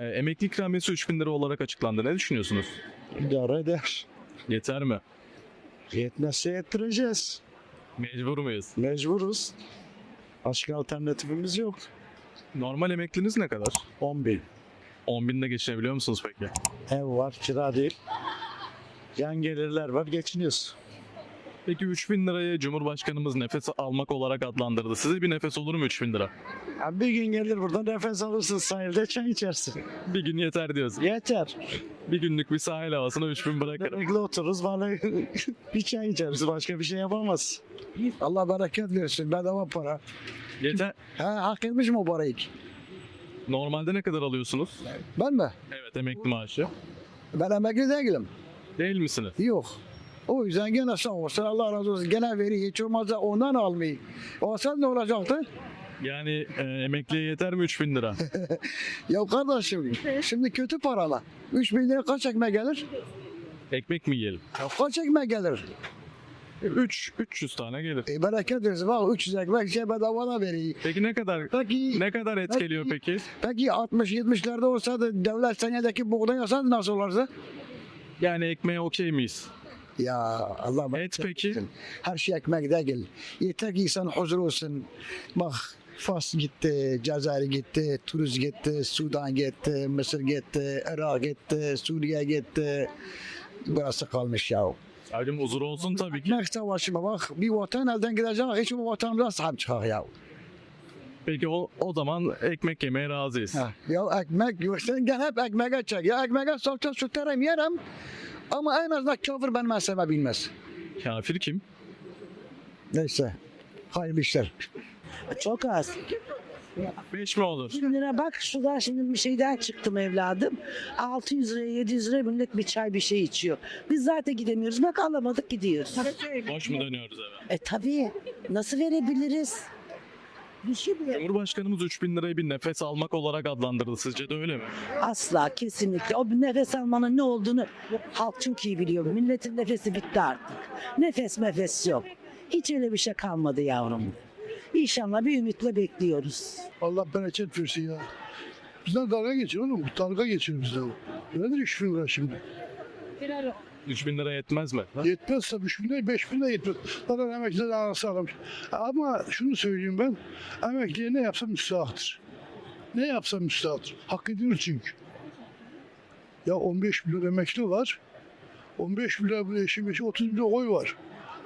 E, emekli ikramiyesi 3000 lira olarak açıklandı. Ne düşünüyorsunuz? İdare eder. Yeter mi? Yetmezse yettireceğiz. Mecbur muyuz? Mecburuz. Başka alternatifimiz yok. Normal emekliniz ne kadar? 10 bin. 10 binde geçinebiliyor musunuz peki? Ev var, kira değil. Yan gelirler var, geçiniyoruz. Peki 3000 lirayı Cumhurbaşkanımız nefes almak olarak adlandırdı. Size bir nefes olur mu 3000 lira? Ya bir gün gelir buradan nefes alırsın sahilde çay içersin. Bir gün yeter diyorsun. Yeter. Bir günlük bir sahil havasına 3000 bırakırım. Emekli otururuz bana bir çay içeriz. Başka bir şey yapamaz. Allah bereket versin. Bedava para. Yeter. Ha, hak etmiş mi o parayı? Normalde ne kadar alıyorsunuz? Ben mi? Evet emekli maaşı. Ben emekli değilim. Değil misiniz? Yok. O yüzden gene sağ olsun Allah razı olsun. Gene veri hiç olmazsa ondan almayı. Olsa ne olacaktı? Yani e, emekliye yeter mi 3000 lira? Ya kardeşim şimdi kötü paralar. 3 bin lira kaç ekmek gelir? Ekmek mi yiyelim? Ya kaç ekmek gelir? 3 300 tane gelir. E bereket versin. Bak 300 ekmek şey bedavana veriyor. Peki ne kadar Peki, ne kadar et Peki. geliyor peki? peki 60-70'lerde olsaydı devlet senedeki buğday alsaydı nasıl olurdu? Yani ekmeğe okey miyiz? Ya Allah Et peki? Her şey ekmek değil. Yeter ki insan huzur olsun. Bak Fas gitti, Cezayir gitti, Tunus gitti, Sudan gitti, Mısır gitti, Irak gitti, Suriye gitti. Burası kalmış ya. Abicim huzur olsun tabii ki. Ekmek savaşı bak bir vatan elden gidecek hiç bu vatanımıza sahip çıkar ya. Peki o, o zaman ekmek yemeye razıyız. Ha, Ya ekmek sen gel hep ekmeğe çek. Ya ekmeğe salça sütlerim yerim. Ama en azından kafir benim mezhebe bilmez. Kafir kim? Neyse. Hayırlı işler. Çok az. 5 mi olur? 1000 lira bak şurada şimdi bir şeyden çıktım evladım. 600 liraya 700 liraya millet bir çay bir şey içiyor. Biz zaten gidemiyoruz. Bak alamadık gidiyoruz. Boş mu dönüyoruz eve? E tabii. Nasıl verebiliriz? Bir şey bile. Cumhurbaşkanımız 3000 lirayı bir nefes almak olarak adlandırdı. Sizce de öyle mi? Asla kesinlikle. O bir nefes almanın ne olduğunu halk çok iyi biliyor. Milletin nefesi bitti artık. Nefes nefes yok. Hiç öyle bir şey kalmadı yavrum. İnşallah bir ümitle bekliyoruz. Allah bereket versin ya. Bizden dalga geçiyor oğlum. Dalga geçiyor bizden. Nedir 3 bin lira şimdi? 3000 lira yetmez mi? Yetmez tabii 3 bin lira 5 bin lira yetmez. Zaten emekliler anası alamış. Ama şunu söyleyeyim ben. Emekliye ne yapsa müstahaktır. Ne yapsa müstahaktır. Hak ediyor çünkü. Ya 15 milyon emekli var. 15 milyon bu eşi beşi 30 milyon oy var.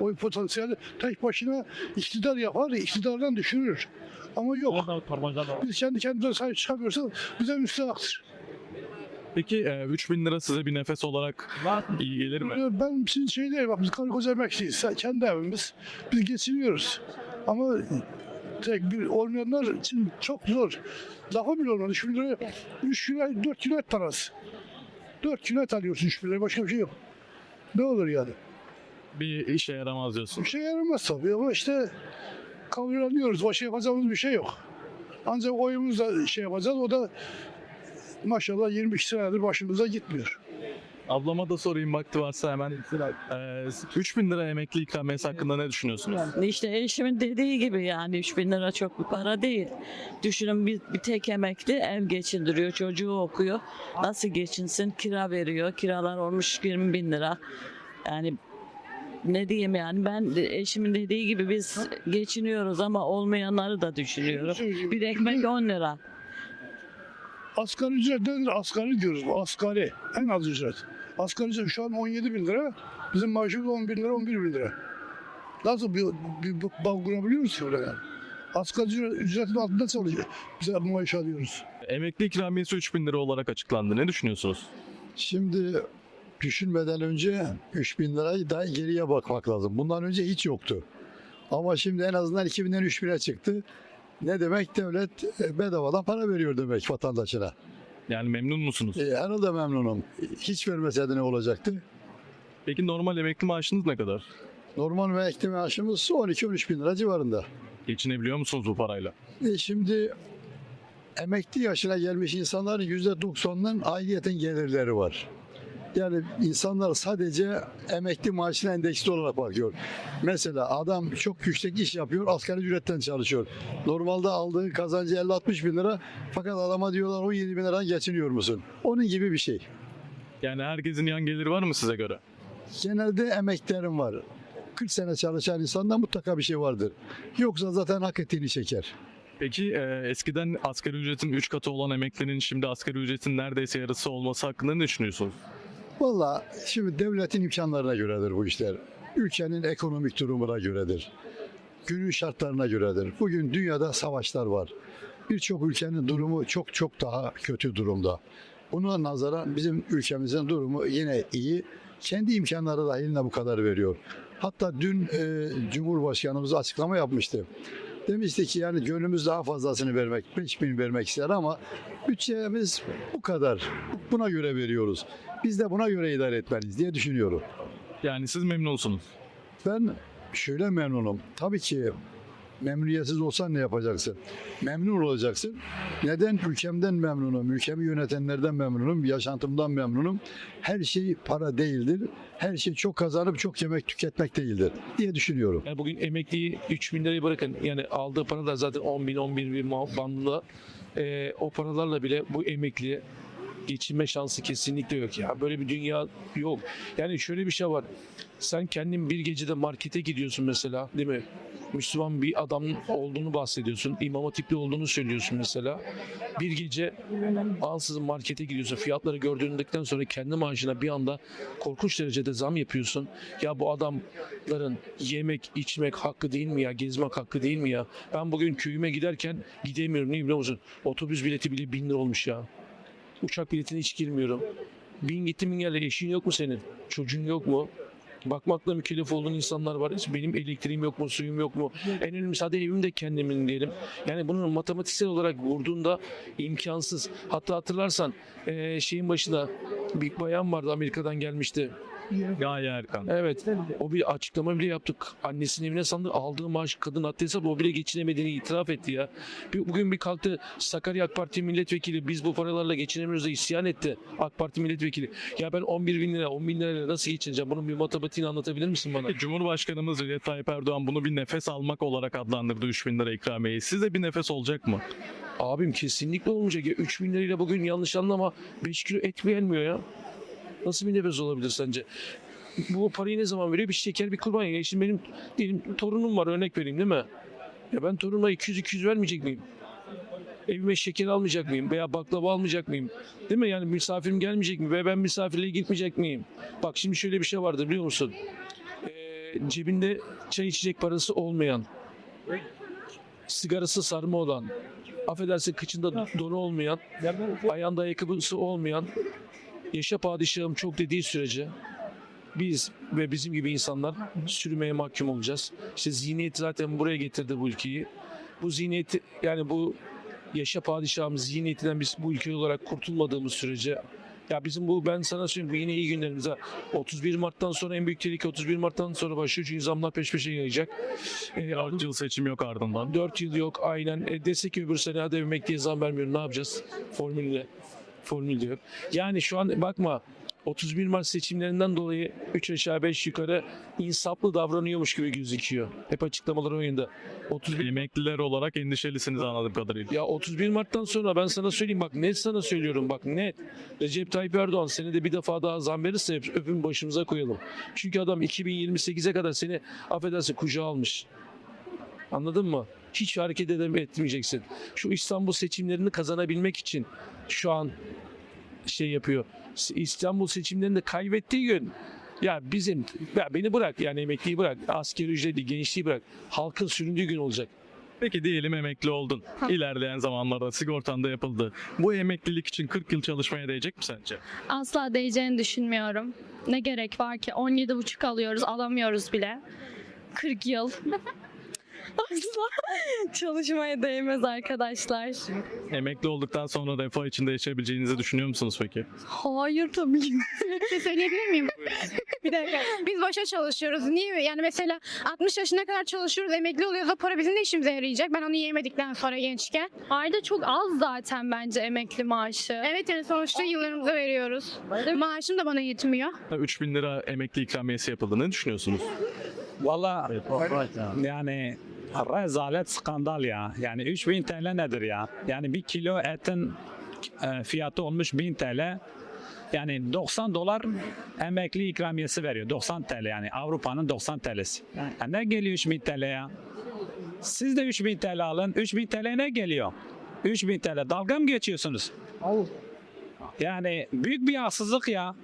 Oy potansiyeli tek başına iktidar yapar, iktidardan düşürür. Ama yok. Biz kendi kendimize sahip çıkamıyorsak bize müstahaktır. Peki e, 3000 lira size bir nefes olarak iyi gelir mi? Ben sizin şey değil, bak biz karı koca emekliyiz. Kendi evimiz. Biz geçiniyoruz. Ama tek bir olmayanlar için çok zor. Lafa bile olmadı. 3 bin lira, 3 kilo, 4 kilo et parası. 4 kilo et alıyorsun 3 bin lira. Başka bir şey yok. Ne olur yani? Bir işe yaramaz diyorsun. Bir şey yaramaz tabii ama işte kabullanıyoruz. Başka yapacağımız bir şey yok. Ancak oyumuzla şey yapacağız. O da maşallah 22 senedir başımıza gitmiyor. Ablama da sorayım vakti varsa hemen. E, 3000 lira emekli ikramiyesi hakkında ne düşünüyorsunuz? İşte eşimin dediği gibi yani 3 bin lira çok bir para değil. Düşünün bir, bir tek emekli ev geçindiriyor, çocuğu okuyor. Nasıl geçinsin? Kira veriyor. Kiralar olmuş 20 bin lira. Yani ne diyeyim yani ben eşimin dediği gibi biz geçiniyoruz ama olmayanları da düşünüyorum. Bir ekmek 10 lira. Asgari ücret nedir? Asgari diyoruz. bu, Asgari. En az ücret. Asgari ücret şu an 17 bin lira. Bizim maaşımız 10 bin lira, 11 bin lira. Nasıl bir, bir, bir bağ kurabiliyoruz ki öyle yani? Asgari ücret, ücretin altında çalışıyor. Biz bu maaş alıyoruz. Emekli ikramiyesi 3000 lira olarak açıklandı. Ne düşünüyorsunuz? Şimdi düşünmeden önce 3000 lirayı daha geriye bakmak lazım. Bundan önce hiç yoktu. Ama şimdi en azından 2000'den 3000'e çıktı. Ne demek devlet e, bedavadan para veriyor demek vatandaşına. Yani memnun musunuz? E, herhalde memnunum. Hiç vermeseydi ne olacaktı? Peki normal emekli maaşınız ne kadar? Normal emekli maaşımız 12-13 bin lira civarında. Geçinebiliyor musunuz bu parayla? E şimdi emekli yaşına gelmiş insanların %90'ının ayrıyeten gelirleri var. Yani insanlar sadece emekli maaşına endeksli olarak bakıyor. Mesela adam çok yüksek iş yapıyor, asgari ücretten çalışıyor. Normalde aldığı kazancı 50-60 bin lira fakat adama diyorlar 17 bin lira geçiniyor musun? Onun gibi bir şey. Yani herkesin yan geliri var mı size göre? Genelde emeklerim var. 40 sene çalışan insanda mutlaka bir şey vardır. Yoksa zaten hak ettiğini çeker. Peki e, eskiden asgari ücretin 3 katı olan emeklinin şimdi asgari ücretin neredeyse yarısı olması hakkında ne düşünüyorsunuz? Valla şimdi devletin imkanlarına göredir bu işler. Ülkenin ekonomik durumuna göredir. Günün şartlarına göredir. Bugün dünyada savaşlar var. Birçok ülkenin durumu çok çok daha kötü durumda. Buna nazaran bizim ülkemizin durumu yine iyi. Kendi imkanları dahiline bu kadar veriyor. Hatta dün e, Cumhurbaşkanımız açıklama yapmıştı. Demişti ki yani gönlümüz daha fazlasını vermek, 5 bin vermek ister ama bütçemiz bu kadar. Buna göre veriyoruz. Biz de buna göre idare etmeliyiz diye düşünüyorum. Yani siz memnunsunuz. Ben şöyle memnunum. Tabii ki memnuniyetsiz olsan ne yapacaksın? Memnun olacaksın. Neden? Ülkemden memnunum. Ülkemi yönetenlerden memnunum. Yaşantımdan memnunum. Her şey para değildir. Her şey çok kazanıp çok yemek tüketmek değildir diye düşünüyorum. Yani bugün emekliyi 3 bin lirayı bırakın. Yani aldığı paralar zaten 10 bin 11 bin bandında. Ee, o paralarla bile bu emekliye geçinme şansı kesinlikle yok ya. Böyle bir dünya yok. Yani şöyle bir şey var. Sen kendin bir gecede markete gidiyorsun mesela değil mi? Müslüman bir adam olduğunu bahsediyorsun. İmam hatipli olduğunu söylüyorsun mesela. Bir gece ansızın markete gidiyorsun. Fiyatları gördüğündükten sonra kendi maaşına bir anda korkunç derecede zam yapıyorsun. Ya bu adamların yemek, içmek hakkı değil mi ya? Gezmek hakkı değil mi ya? Ben bugün köyüme giderken gidemiyorum. Niye biliyor musun? Otobüs bileti bile bin lira olmuş ya. Uçak biletine hiç girmiyorum. Bin gitti bin geldi. Eşin yok mu senin? Çocuğun yok mu? Bakmakla mükellef olduğun insanlar var. Hiç Benim elektriğim yok mu, suyum yok mu? En önemlisi hadi evim de kendimin diyelim. Yani bunun matematiksel olarak vurduğunda imkansız. Hatta hatırlarsan şeyin başında bir bayan vardı Amerika'dan gelmişti. Gaye Erkan. Evet. O bir açıklama bile yaptık. Annesinin evine sandı aldığı maaş kadın haddi hesap o bile geçinemediğini itiraf etti ya. Bir- Bugün bir kalktı Sakarya AK Parti milletvekili biz bu paralarla geçinemiyoruz da isyan etti. AK Parti milletvekili. Ya ben 11 bin lira 10 bin lirayla nasıl geçineceğim? Bunun bir matematiğini anlatabilir misin bana? Cumhurbaşkanımız Recep Tayyip Erdoğan bunu bir nefes almak olarak adlandırdı 3 bin lira ikramiyeyi. Size bir nefes olacak mı? Abim kesinlikle olmayacak ya. 3 bin lirayla bugün yanlış anlama 5 kilo et mi yenmiyor ya? Nasıl bir nefes olabilir sence? Bu parayı ne zaman veriyor? Bir şeker bir kurban. Ya şimdi benim diyelim torunum var örnek vereyim değil mi? Ya ben torunuma 200-200 vermeyecek miyim? Evime şeker almayacak mıyım? Veya baklava almayacak mıyım? Değil mi? Yani misafirim gelmeyecek mi? Veya ben misafirliğe gitmeyecek miyim? Bak şimdi şöyle bir şey vardır biliyor musun? Ee, cebinde çay içecek parası olmayan, sigarası sarma olan, affedersin kıçında donu olmayan, ayağında ayakkabısı olmayan, yaşa padişahım çok dediği sürece biz ve bizim gibi insanlar sürmeye mahkum olacağız. İşte zihniyet zaten buraya getirdi bu ülkeyi. Bu zihniyeti yani bu yaşa padişahımız zihniyetinden biz bu ülke olarak kurtulmadığımız sürece ya bizim bu ben sana söyleyeyim bu yine iyi günlerimiz ha. 31 Mart'tan sonra en büyük tehlike 31 Mart'tan sonra başlıyor çünkü zamlar peş peşe yayacak. Ee, 4 yıl seçim yok ardından. 4 yıl yok aynen. E, desek ki öbür sene hadi emekliye zam vermiyorum ne yapacağız? Formülle. Formül diyor. Yani şu an bakma 31 Mart seçimlerinden dolayı 3 aşağı 5 yukarı insaflı davranıyormuş gibi gözüküyor. Hep açıklamalar o yönde. 31 Emekliler olarak endişelisiniz anladığım kadarıyla. ya 31 Mart'tan sonra ben sana söyleyeyim bak net sana söylüyorum bak net. Recep Tayyip Erdoğan senede bir defa daha zam verirse öpün başımıza koyalım. Çünkü adam 2028'e kadar seni affedersin kucağa almış. Anladın mı? Hiç hareket edem- etmeyeceksin. Şu İstanbul seçimlerini kazanabilmek için şu an şey yapıyor. İstanbul seçimlerinde kaybettiği gün ya bizim ya beni bırak yani emekliyi bırak askeri ücretli gençliği bırak halkın süründüğü gün olacak. Peki diyelim emekli oldun. İlerleyen zamanlarda sigortan da yapıldı. Bu emeklilik için 40 yıl çalışmaya değecek mi sence? Asla değeceğini düşünmüyorum. Ne gerek var ki? 17,5 alıyoruz, alamıyoruz bile. 40 yıl. Asla çalışmaya değmez arkadaşlar. Emekli olduktan sonra refah içinde yaşayabileceğinizi düşünüyor musunuz peki? Hayır tabii ki. Bir şey söyleyebilir miyim? bir dakika. Biz boşa çalışıyoruz. Niye? Yani mesela 60 yaşına kadar çalışıyoruz, emekli oluyoruz. O para bizim ne işimize yarayacak? Ben onu yemedikten sonra gençken. Ayda çok az zaten bence emekli maaşı. Evet yani sonuçta yıllarımızı veriyoruz. Maaşım da bana yetmiyor. 3000 lira emekli ikramiyesi yapıldı. Ne düşünüyorsunuz? Valla yani rezalet skandal ya. Yani 3000 TL nedir ya? Yani bir kilo etin e, fiyatı olmuş 1000 TL. Yani 90 dolar emekli ikramiyesi veriyor. 90 TL yani Avrupa'nın 90 TL'si. Ya ne geliyor 3000 TL ya? Siz de 3000 TL alın. 3000 TL ne geliyor? 3000 TL dalga mı geçiyorsunuz? Yani büyük bir haksızlık ya.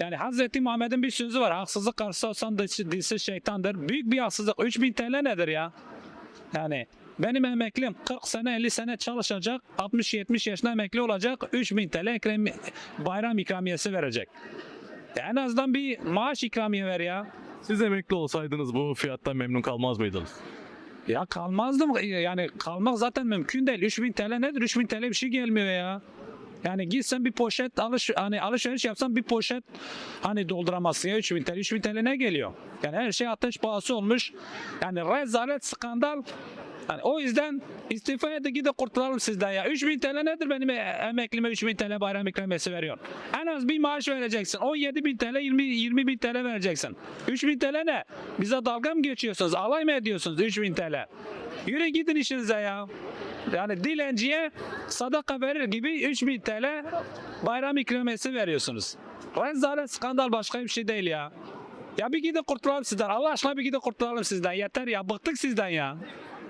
Yani Hazreti Muhammed'in bir sözü var. Haksızlık karşısı olsan dişi şeytandır. Büyük bir haksızlık. 3000 TL nedir ya? Yani benim emeklim 40 sene 50 sene çalışacak. 60-70 yaşında emekli olacak. 3000 TL ekrem, bayram ikramiyesi verecek. En azından bir maaş ikramiye ver ya. Siz emekli olsaydınız bu fiyattan memnun kalmaz mıydınız? Ya kalmazdım. Yani kalmak zaten mümkün değil. 3000 TL nedir? 3000 TL bir şey gelmiyor ya. Yani gitsen bir poşet alış hani alışveriş yapsan bir poşet hani dolduramazsın ya 3000 TL. 3000 TL ne geliyor? Yani her şey ateş pahası olmuş. Yani rezalet skandal. Yani o yüzden istifa edin gidin kurtulalım sizden ya. 3000 TL nedir benim e- emeklime 3000 TL bayram ikramiyesi veriyor. En az bir maaş vereceksin. 17 bin TL 20, 20 bin TL vereceksin. 3000 TL ne? Bize dalga mı geçiyorsunuz? Alay mı ediyorsunuz 3000 TL? Yürü gidin işinize ya. Yani dilenciye sadaka verir gibi 3000 TL bayram ikramiyesi veriyorsunuz. Rezalet skandal başka bir şey değil ya. Ya bir gidin kurtulalım sizden. Allah aşkına bir gidin kurtulalım sizden. Yeter ya. Bıktık sizden ya.